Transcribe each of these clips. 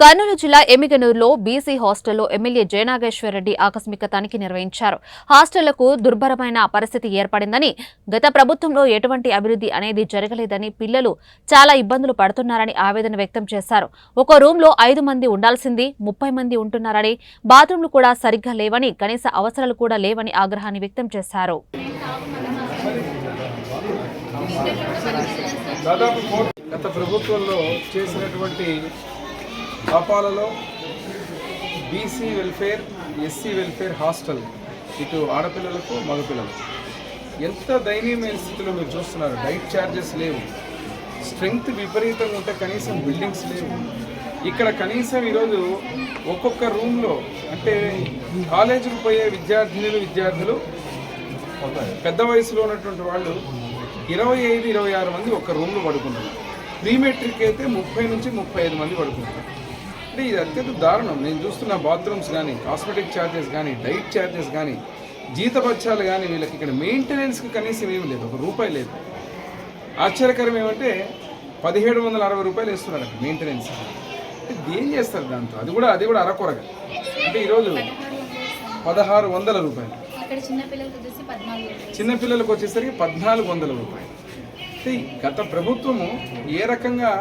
కర్నూలు జిల్లా ఎమ్మిగనూరులో బీసీ హాస్టల్లో ఎమ్మెల్యే జయనాగేశ్వరరెడ్డి ఆకస్మిక తనిఖీ నిర్వహించారు. హాస్టళ్ళకు దుర్భరమైన పరిస్థితి ఏర్పడిందని గత ప్రభుత్వంలో ఎటువంటి అభివృద్ధి అనేది జరగలేదని పిల్లలు చాలా ఇబ్బందులు పడుతున్నారని ఆవేదన వ్యక్తం చేశారు. ఒక రూంలో ఐదు మంది ఉండాల్సింది ముప్పై మంది ఉంటున్నారని బాత్రూంలు కూడా సరిగ్గా లేవని కనీస అవసరాలు కూడా లేవని ఆగ్రహాన్ని వ్యక్తం చేశారు. దాదాపు గత ప్రభుత్వంలో చేసినటువంటి పాపాలలో BC welfare SC welfare hostel ఇటు ఆడపిల్లలకు మగపిల్లలకు. ఎంత దయనీయమైన స్థితిలో మీరు చూస్తున్నారు? డైట్ ఛార్జెస్ లేవు. స్ట్రెంగ్త్ విపరీతంగా ఉంటే కనీసం బిల్డింగ్స్ లేవు. ఇక్కడ కనీసం ఈరోజు ఒక్కొక్క రూమ్లో అంటే కాలేజీకి పోయే విద్యార్థినులు విద్యార్థులు పెద్ద వయసులో ఉన్నటువంటి వాళ్ళు ఇరవై ఐదు ఇరవై ఆరు మంది ఒక్క రూమ్లో పడుకుంటున్నారు. ప్రీ మెట్రిక్ అయితే ముప్పై నుంచి ముప్పై ఐదు మంది పడుకుంటున్నారు. అంటే ఇది అత్యంత దారుణం. నేను చూస్తున్న బాత్రూమ్స్ కానీ కాస్మెటిక్ ఛార్జెస్ కానీ డైట్ ఛార్జెస్ కానీ జీతపత్యాలు కానీ వీళ్ళకి ఇక్కడ మెయింటెనెన్స్కి కనీసం ఏమి లేదు. ఒక రూపాయి లేదు. ఆశ్చర్యకరం ఏమంటే పదిహేడు వందల అరవై రూపాయలు ఇస్తున్నారు అక్కడ మెయింటెనెన్స్. అంటే ఏం చేస్తారు దాంతో? అది కూడా అది కూడా అరకొరగా. అంటే ఈరోజు పదహారు వందల రూపాయలు. చిన్నపిల్లలకు వచ్చేసరికి పద్నాలుగు వందల రూపాయలు. గత ప్రభుత్వము ఏ రకంగా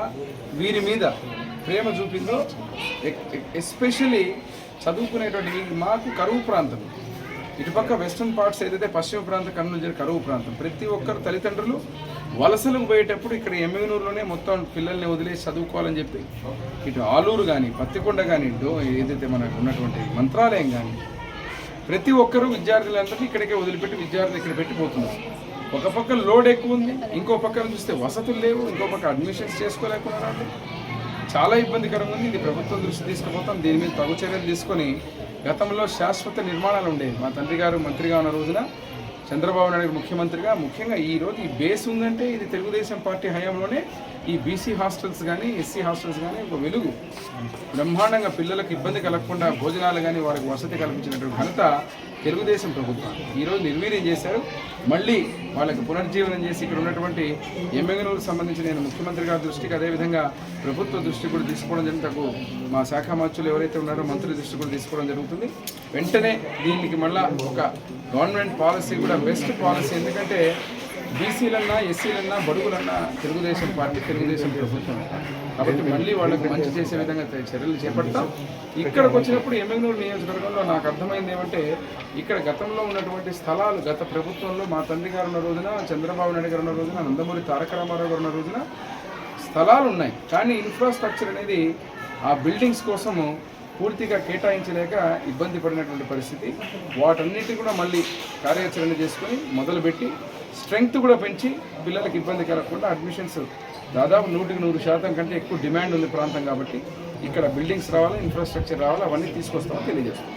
వీరి మీద ప్రేమ చూపిందో? ఎస్పెషలీ చదువుకునేటువంటి మాకు కరువు ప్రాంతం. ఇటుపక్క వెస్ట్రన్ పార్ట్స్ ఏదైతే పశ్చిమ ప్రాంతం కర్నూలు జిల్లా కరువు ప్రాంతం. ప్రతి ఒక్కరు తల్లిదండ్రులు వలసలకు పోయేటప్పుడు ఇక్కడ ఎమ్మెగనూరులోనే మొత్తం పిల్లల్ని వదిలేసి చదువుకోవాలని చెప్పి ఇటు ఆలూరు కానీ పత్తికొండ కానీ డో ఏదైతే మనకు ఉన్నటువంటి మంత్రాలయం కానీ ప్రతి ఒక్కరూ విద్యార్థులందరినీ ఇక్కడికే వదిలిపెట్టి విద్యార్థులు ఇక్కడ పెట్టిపోతున్నారు. ఒక పక్క లోడ్ ఎక్కువ ఉంది ఇంకో పక్కన చూస్తే వసతులు లేవు ఇంకో పక్క అడ్మిషన్స్ చేసుకోలేకున్నారు చాలా ఇబ్బందికరంగా ఉంది. ఇది ప్రభుత్వం దృష్టి తీసుకుపోతాం. దీని మీద తగు చర్యలు తీసుకొని గతంలో శాశ్వత నిర్మాణాలు ఉండేవి. మా తండ్రి గారు మంత్రిగా ఉన్న రోజున చంద్రబాబు నాయుడు ముఖ్యమంత్రిగా ముఖ్యంగా ఈ రోజు ఈ బేస్ ఉందంటే ఇది తెలుగుదేశం పార్టీ హయాంలోనే ఈ బీసీ హాస్టల్స్ కానీ ఎస్సీ హాస్టల్స్ కానీ ఒక వెలుగు. బ్రహ్మాండంగా పిల్లలకు ఇబ్బంది కలగకుండా భోజనాలు కానీ వారికి వసతి కల్పించినటువంటి ఘనత తెలుగుదేశం ప్రభుత్వం. ఈరోజు నిర్వీర్యం చేశారు. మళ్ళీ వాళ్ళకి పునర్జీవనం చేసి ఇక్కడ ఉన్నటువంటి ఎమ్మెల్యేలకు సంబంధించి నేను ముఖ్యమంత్రి గారి దృష్టికి అదేవిధంగా ప్రభుత్వ దృష్టి కూడా తీసుకోవడం జరుగుతూ మా శాఖ మంత్రులు ఎవరైతే ఉన్నారో మంత్రి దృష్టి కూడా తీసుకోవడం జరుగుతుంది. వెంటనే దీనికి మళ్ళా ఒక గవర్నమెంట్ పాలసీ కూడా బెస్ట్ పాలసీ. ఎందుకంటే బీసీలన్నా ఎస్సీలన్నా బడుగులన్నా తెలుగుదేశం పార్టీ తెలుగుదేశం ప్రభుత్వం. కాబట్టి మళ్ళీ వాళ్ళకి మంచి చేసే విధంగా చర్యలు చేపడతాం. ఇక్కడికి వచ్చినప్పుడు ఎమ్మెగనూరు నియోజకవర్గంలో నాకు అర్థమైంది ఏమంటే ఇక్కడ గతంలో ఉన్నటువంటి స్థలాలు గత ప్రభుత్వంలో మా తండ్రి గారు ఉన్న రోజున చంద్రబాబు నాయుడు గారు ఉన్న రోజున నందమూరి తారక రామారావు గారు ఉన్న రోజున స్థలాలు ఉన్నాయి. కానీ ఇన్ఫ్రాస్ట్రక్చర్ అనేది ఆ బిల్డింగ్స్ కోసము పూర్తిగా కేటాయించలేక ఇబ్బంది పడినటువంటి పరిస్థితి. వాటన్నిటిని కూడా మళ్ళీ కార్యాచరణ చేసుకొని మొదలుపెట్టి స్ట్రెంగ్త్ కూడా పెంచి పిల్లలకు ఇబ్బంది కలగకుండా అడ్మిషన్స్ దాదాపు నూటికి నూరు శాతం కంటే ఎక్కువ డిమాండ్ ఉంది ప్రాంతం కాబట్టి ఇక్కడ బిల్డింగ్స్ రావాలి ఇన్ఫ్రాస్ట్రక్చర్ రావాలి అవన్నీ తీసుకొస్తామని తెలియజేస్తాం